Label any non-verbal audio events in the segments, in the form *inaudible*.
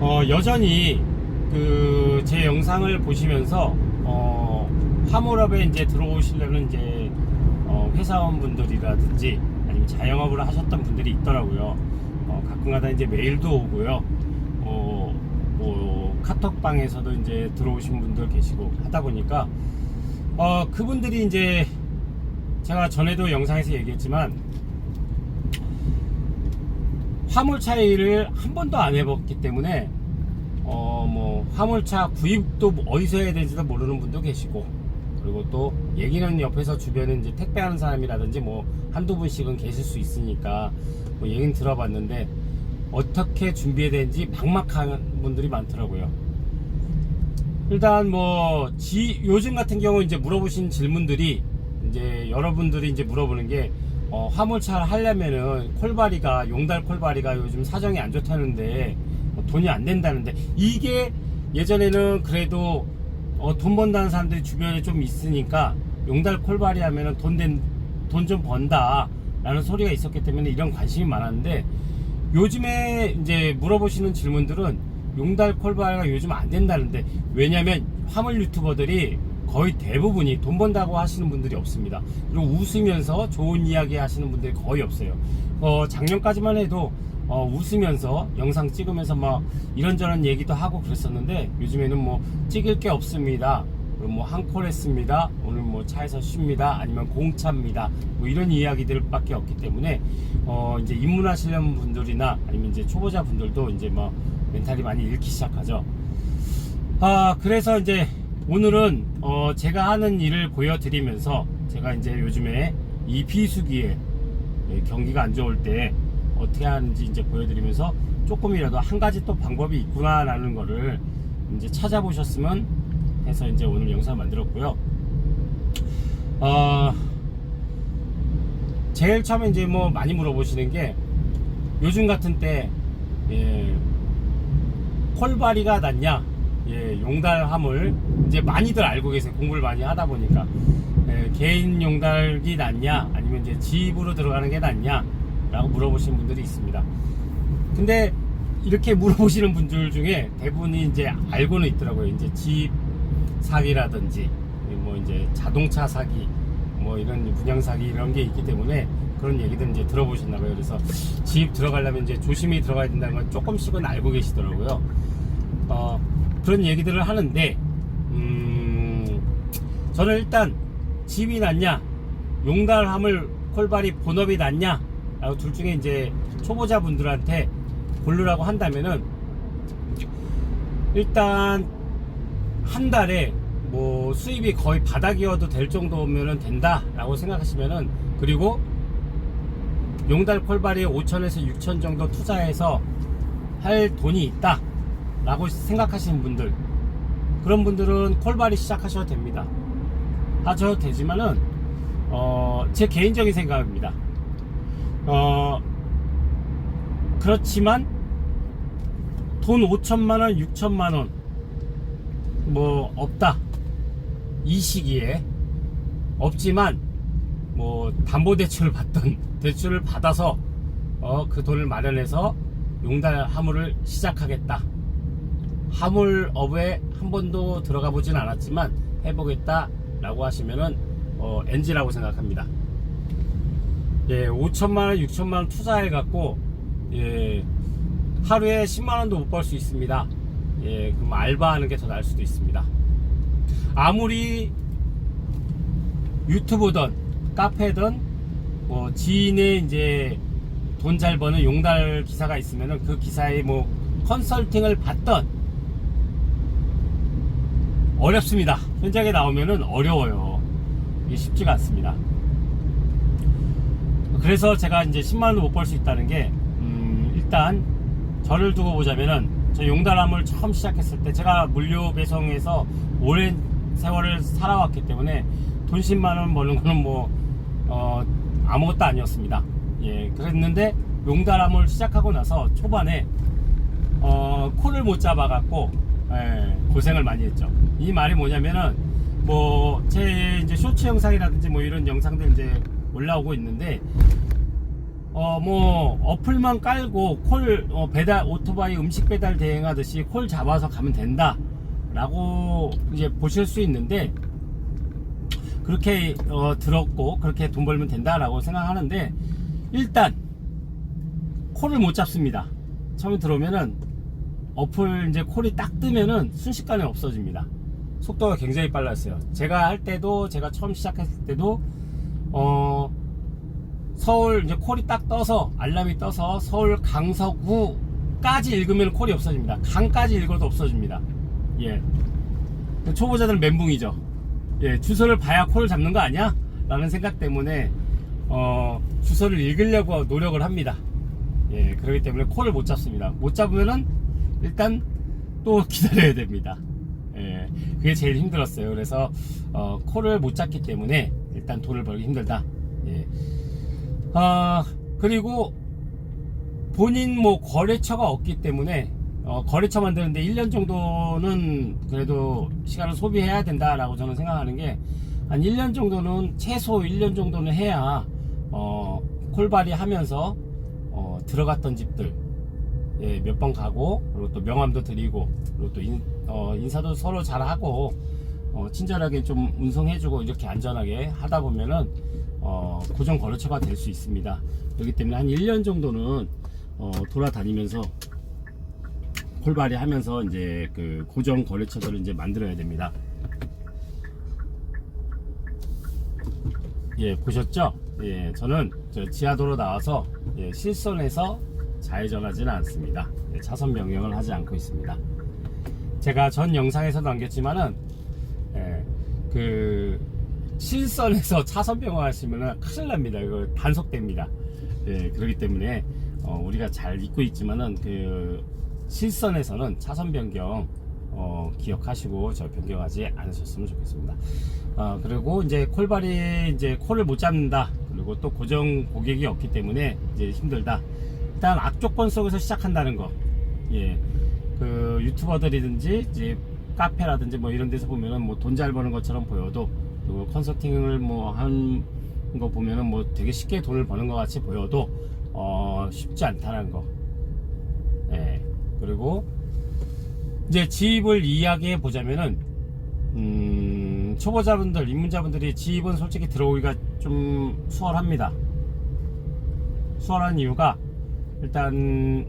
어, 여전히 그 제 영상을 보시면서 어, 화물업에 이제 들어오시려는 이제 어, 회사원분들이라든지 아니면 자영업을 하셨던 분들이 있더라고요. 어, 가끔가다 이제 메일도 오고요. 어, 뭐 카톡방에서도 이제 들어오신 분들 계시고 하다 보니까 어, 그분들이 이제 제가 전에도 영상에서 얘기했지만 화물 차이를 한 번도 안 해봤기 때문에 어 뭐 화물차 구입도 어디서 해야 되는지도 모르는 분도 계시고 그리고 또 얘기는 옆에서 주변에 이제 택배하는 사람이라든지 뭐 한두 분씩은 계실 수 있으니까 뭐 얘기는 들어봤는데 어떻게 준비해야 되는지 막막한 분들이 많더라고요. 일단 뭐 지, 요즘 같은 경우 이제 물어보신 질문들이 이제 여러분들이 이제 물어보는 게 어, 화물차를 하려면은 콜바리가 용달 콜바리가 요즘 사정이 안 좋다는데 어, 돈이 안 된다는데 이게 예전에는 그래도 어, 돈 번다는 사람들이 주변에 좀 있으니까 용달 콜바리 하면은 돈된돈 좀 번다 라는 소리가 있었기 때문에 이런 관심이 많았는데 요즘에 이제 물어보시는 질문들은 용달 콜바리가 요즘 안 된다는데 왜냐면 화물 유튜버들이 거의 대부분이 돈 번다고 하시는 분들이 없습니다. 그리고 웃으면서 좋은 이야기 하시는 분들이 거의 없어요. 어, 작년까지만 해도 어, 웃으면서 영상 찍으면서 막 이런저런 얘기도 하고 그랬었는데 요즘에는 뭐 찍을 게 없습니다. 그리고 뭐 한 콜 했습니다. 오늘 뭐 차에서 쉽니다. 아니면 공차입니다. 뭐 이런 이야기들밖에 없기 때문에 어 이제 입문하시려는 분들이나 아니면 이제 초보자 분들도 이제 뭐 멘탈이 많이 잃기 시작하죠. 아 그래서 이제 오늘은 어 제가 하는 일을 보여드리면서 제가 이제 요즘에 이 비수기에 예, 경기가 안 좋을 때 어떻게 하는지 이제 보여드리면서 조금이라도 한 가지 또 방법이 있구나라는 거를 이제 찾아보셨으면 해서 이제 오늘 영상 을 만들었고요. 어, 제일 처음에 이제 뭐 많이 물어보시는 게 요즘 같은 때 예, 콜바리가 낫냐, 예, 용달 화물 이제 많이들 알고 계세요. 공부를 많이 하다 보니까 예, 개인 용달이 낫냐, 아니면 이제 집으로 들어가는 게 낫냐라고 물어보시는 분들이 있습니다. 근데 이렇게 물어보시는 분들 중에 대부분이 이제 알고는 있더라고요. 이제 집 사기라든지 뭐 이제 자동차 사기 뭐 이런 분양 사기 이런 게 있기 때문에 그런 얘기들 이제 들어보셨나 봐요. 그래서 집 들어가려면 이제 조심히 들어가야 된다는 걸 조금씩은 알고 계시더라고요. 어, 그런 얘기들을 하는데 음, 저는 일단 집이 낫냐 용달 화물 콜바리 본업이 낫냐 라고 둘 중에 이제 초보자 분들한테 고르라고 한다면은 일단 한 달에 뭐 수입이 거의 바닥이어도 될 정도면은 된다 라고 생각하시면은 그리고 용달 콜바리에 5천에서 6천 정도 투자해서 할 돈이 있다 라고 생각하시는 분들 그런 분들은 콜바리 시작하셔도 됩니다. 하셔도 되지만은 어, 제 개인적인 생각입니다. 어, 그렇지만 돈 5천만원 6천만원 뭐 없다. 이 시기에 없지만 뭐 담보 대출을 받던 *laughs* 대출을 받아서 어, 그 돈을 마련해서 용달 화물을 시작하겠다 화물업에 한 번도 들어가 보진 않았지만 해보겠다 라고 하시면은 어, NG라고 생각합니다 예, 5천만원 6천만원 투자해 갖고 예, 하루에 10만원도 못 벌 수 있습니다 예, 그럼 알바하는 게 더 나을 수도 있습니다. 아무리 유튜브든 카페든 뭐 지인의 이제 돈 잘 버는 용달 기사가 있으면은 그 기사에 뭐 컨설팅을 받던 어렵습니다. 현장에 나오면은 어려워요. 이게 쉽지가 않습니다. 그래서 제가 이제 10만 원도 못 벌 수 있다는 게 음, 일단 저를 두고 보자면은 저 용달함을 처음 시작했을 때 제가 물류 배송에서 오랜 세월을 살아왔기 때문에 돈 10만 원 버는 거는 뭐 어, 아무것도 아니었습니다. 예, 그랬는데 용달함을 시작하고 나서 초반에 어, 코를 못 잡아갖고 예, 고생을 많이 했죠. 이 말이 뭐냐면은 뭐 제 이제 쇼츠 영상이라든지 뭐 이런 영상들 이제 올라오고 있는데 어 뭐 어플만 깔고 콜 어, 배달 오토바이 음식 배달 대행하듯이 콜 잡아서 가면 된다라고 이제 보실 수 있는데 그렇게 어, 들었고 그렇게 돈 벌면 된다라고 생각하는데 일단 콜을 못 잡습니다. 처음에 들어오면은 어플 이제 콜이 딱 뜨면은 순식간에 없어집니다. 속도가 굉장히 빨랐어요. 제가 할 때도 제가 처음 시작했을 때도 어 서울 이제 콜이 딱 떠서 알람이 떠서 서울 강서구까지 읽으면 콜이 없어집니다. 강까지 읽어도 없어집니다. 예. 초보자들은 멘붕이죠. 예, 주소를 봐야 콜을 잡는 거 아니야? 라는 생각 때문에 어, 주소를 읽으려고 노력을 합니다. 예, 그렇기 때문에 콜을 못 잡습니다. 못 잡으면은 일단 또 기다려야 됩니다. 예, 그게 제일 힘들었어요. 그래서 어, 콜을 못 잡기 때문에 일단 돈을 벌기 힘들다. 예. 아, 그리고 본인 뭐 거래처가 없기 때문에 어, 거래처 만드는데 1년 정도는 그래도 시간을 소비해야 된다라고 저는 생각하는 게 한 1년 정도는 최소 1년 정도는 해야 어, 콜발이 하면서 어, 들어갔던 집들 예, 몇 번 가고 그리고 또 명함도 드리고 그리고 또 인, 어, 인사도 서로 잘 하고 어, 친절하게 좀 운송해주고 이렇게 안전하게 하다 보면은 어, 고정 거래처가 될 수 있습니다. 그렇기 때문에 한 1년 정도는 어, 돌아다니면서 콜발이 하면서 이제 그 고정 거래처들을 이제 만들어야 됩니다. 예, 보셨죠? 예, 저는 저 지하도로 나와서 예, 실선에서 좌회전하지는 않습니다. 예, 차선 변경을 하지 않고 있습니다. 제가 전 영상에서 남겼지만은 예, 그 실선에서 *laughs* 차선 변경하시면은 큰일 납니다. 이거 단속됩니다. 예, 그렇기 때문에 어, 우리가 잘 잊고 있지만은 그 실선에서는 차선 변경 어, 기억하시고 저 변경하지 않으셨으면 좋겠습니다. 어, 그리고 이제 콜발이 이제 콜을 못 잡는다. 그리고 또 고정 고객이 없기 때문에 이제 힘들다. 일단 악조건 속에서 시작한다는 거. 예. 그 유튜버들이든지 이제 카페라든지 뭐 이런 데서 보면은 뭐 돈 잘 버는 것처럼 보여도 그리고 컨설팅을 뭐 한 거 보면은 뭐 되게 쉽게 돈을 버는 것 같이 보여도 어 쉽지 않다는 거. 예. 그리고 이제 지입을 이야기해 보자면은 음, 초보자분들, 입문자분들이 지입은 솔직히 들어오기가 좀 수월합니다. 수월한 이유가 일단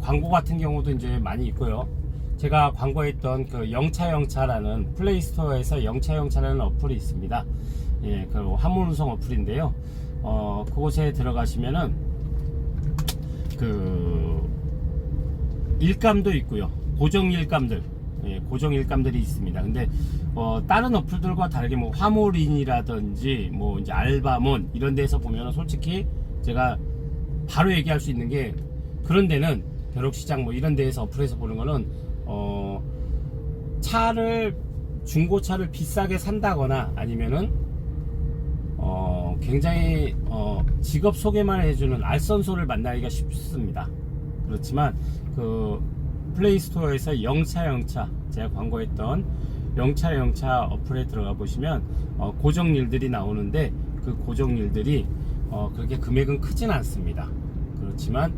광고 같은 경우도 이제 많이 있고요. 제가 광고했던 그 영차영차라는 플레이스토어에서 영차영차라는 어플이 있습니다. 예, 그 화물운송 어플인데요. 어, 그곳에 들어가시면은 그 일감도 있고요. 고정 일감들, 예, 고정 일감들이 있습니다. 근데 어, 다른 어플들과 다르게 뭐 화물인이라든지 뭐 이제 알바몬 이런 데서 보면 솔직히 제가 바로 얘기할 수 있는 게 그런 데는 벼룩시장 뭐 이런 데에서 어플에서 보는 거는 어, 차를 중고차를 비싸게 산다거나 아니면은 어, 굉장히 어, 직업 소개만 해주는 알선소를 만나기가 쉽습니다. 그렇지만 그 플레이스토어에서 영차 영차 제가 광고했던 영차 영차 어플에 들어가 보시면 어, 고정 일들이 나오는데 그 고정 일들이 어, 그렇게 금액은 크진 않습니다. 그렇지만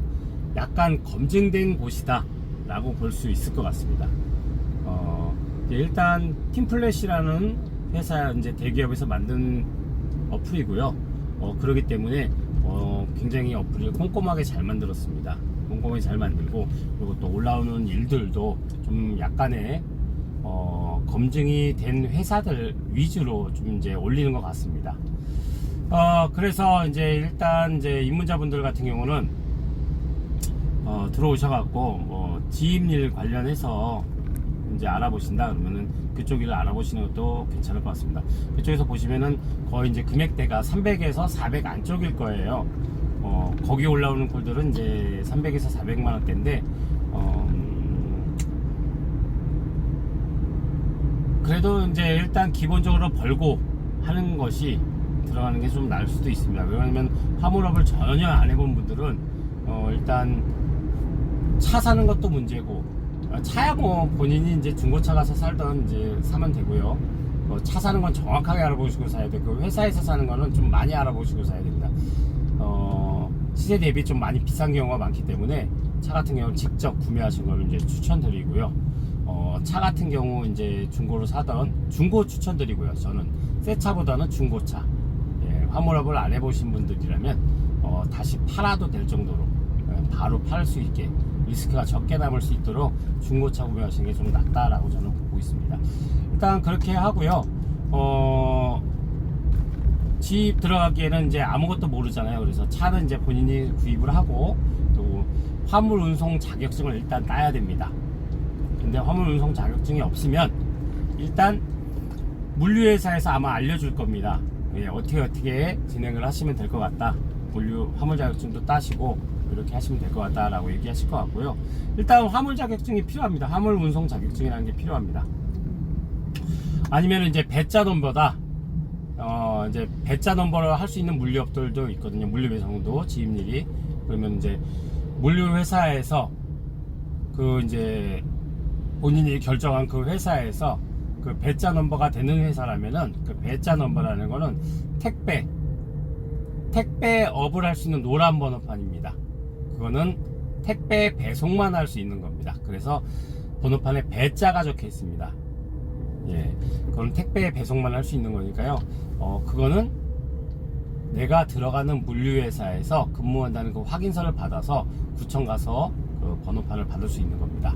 약간 검증된 곳이다 라고 볼 수 있을 것 같습니다. 어, 일단 팀플래시라는 회사 이제 대기업에서 만든 어플이고요. 어, 그렇기 때문에 어, 굉장히 어플을 꼼꼼하게 잘 만들었습니다. 꼼꼼하게 잘 만들고 그리고 또 올라오는 일들도 좀 약간의 어, 검증이 된 회사들 위주로 좀 이제 올리는 것 같습니다. 어, 그래서 이제 일단 이제 입문자분들 같은 경우는 어, 들어오셔갖고 뭐 지입일 관련해서 이제 알아보신다 그러면은 그쪽 일을 알아보시는 것도 괜찮을 것 같습니다. 그쪽에서 보시면은 거의 이제 금액대가 300에서 400 안쪽일 거예요. 어, 거기 올라오는 콜들은 이제 300에서 400만 원대인데 어, 음, 그래도 이제 일단 기본적으로 벌고 하는 것이 들어가는 게 좀 나을 수도 있습니다. 왜냐하면 화물업을 전혀 안 해본 분들은 어, 일단 차 사는 것도 문제고 어, 차야 뭐 본인이 이제 중고차 가서 살던 이제 사면 되고요. 어, 차 사는 건 정확하게 알아보시고 사야 되고 회사에서 사는 거는 좀 많이 알아보시고 사야 됩니다. 어, 시세 대비 좀 많이 비싼 경우가 많기 때문에 차 같은 경우는 직접 구매하신 걸 이제 추천드리고요. 어, 차 같은 경우 이제 중고로 사던 중고 추천드리고요. 저는 새 차보다는 중고차. 예, 화물업을 안 해보신 분들이라면 어, 다시 팔아도 될 정도로 예, 바로 팔 수 있게 리스크가 적게 남을 수 있도록 중고차 구매하시는 게 좀 낫다라고 저는 보고 있습니다. 일단 그렇게 하고요. 어, 집 들어가기에는 이제 아무것도 모르잖아요. 그래서 차는 이제 본인이 구입을 하고 또 화물 운송 자격증을 일단 따야 됩니다. 근데 화물 운송 자격증이 없으면 일단 물류회사에서 아마 알려줄 겁니다. 예, 어떻게 어떻게 진행을 하시면 될 것 같다. 물류 화물 자격증도 따시고 이렇게 하시면 될 것 같다라고 얘기하실 것 같고요. 일단 화물 자격증이 필요합니다. 화물 운송 자격증이라는 게 필요합니다. 아니면 이제 배짜 넘버다. 어, 이제 배짜 넘버를 할 수 있는 물류업들도 있거든요. 물류 배송도 지입일이 그러면 이제 물류 회사에서 그 이제 본인이 결정한 그 회사에서 그 배짜 넘버가 되는 회사라면은 그 배짜 넘버라는 거는 택배 택배업을 할 수 있는 노란 번호판입니다. 그거는 택배 배송만 할 수 있는 겁니다. 그래서 번호판에 배자가 적혀 있습니다. 예, 그건 택배 배송만 할 수 있는 거니까요. 어, 그거는 내가 들어가는 물류회사에서 근무한다는 그 확인서를 받아서 구청 가서 그 번호판을 받을 수 있는 겁니다.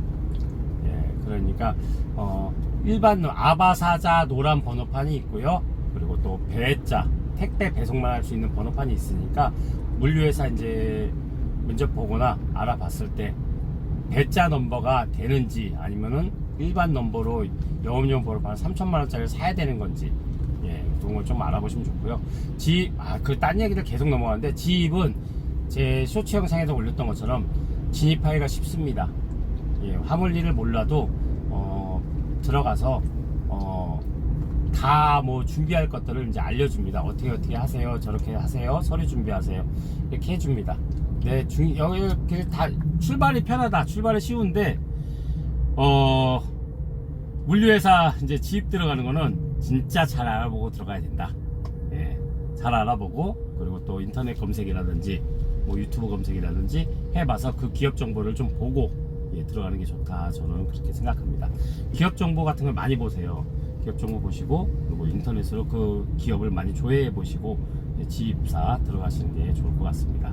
예, 그러니까 어, 일반 아바사자 노란 번호판이 있고요. 그리고 또 배자 택배 배송만 할 수 있는 번호판이 있으니까 물류회사 이제 면접 보거나 알아봤을 때 배자 넘버가 되는지 아니면은 일반 넘버로 영업용 번호판 3천만 원짜리를 사야 되는 건지 예, 그런 걸 좀 알아보시면 좋고요. 집, 아, 그 딴 얘기를 계속 넘어가는데 집은 제 쇼츠 영상에서 올렸던 것처럼 진입하기가 쉽습니다. 예, 화물일을 몰라도 어, 들어가서 어, 다 뭐 준비할 것들을 이제 알려줍니다. 어떻게 어떻게 하세요, 저렇게 하세요, 서류 준비하세요 이렇게 해줍니다. 네, 중, 여기 이렇게 다 출발이 편하다, 출발이 쉬운데 어 물류회사 이제 지입 들어가는 거는 진짜 잘 알아보고 들어가야 된다. 예, 잘 알아보고 그리고 또 인터넷 검색이라든지 뭐 유튜브 검색이라든지 해봐서 그 기업 정보를 좀 보고 예, 들어가는 게 좋다. 저는 그렇게 생각합니다. 기업 정보 같은 걸 많이 보세요. 기업 정보 보시고 그리고 인터넷으로 그 기업을 많이 조회해 보시고 예, 지입사 들어가시는 게 좋을 것 같습니다.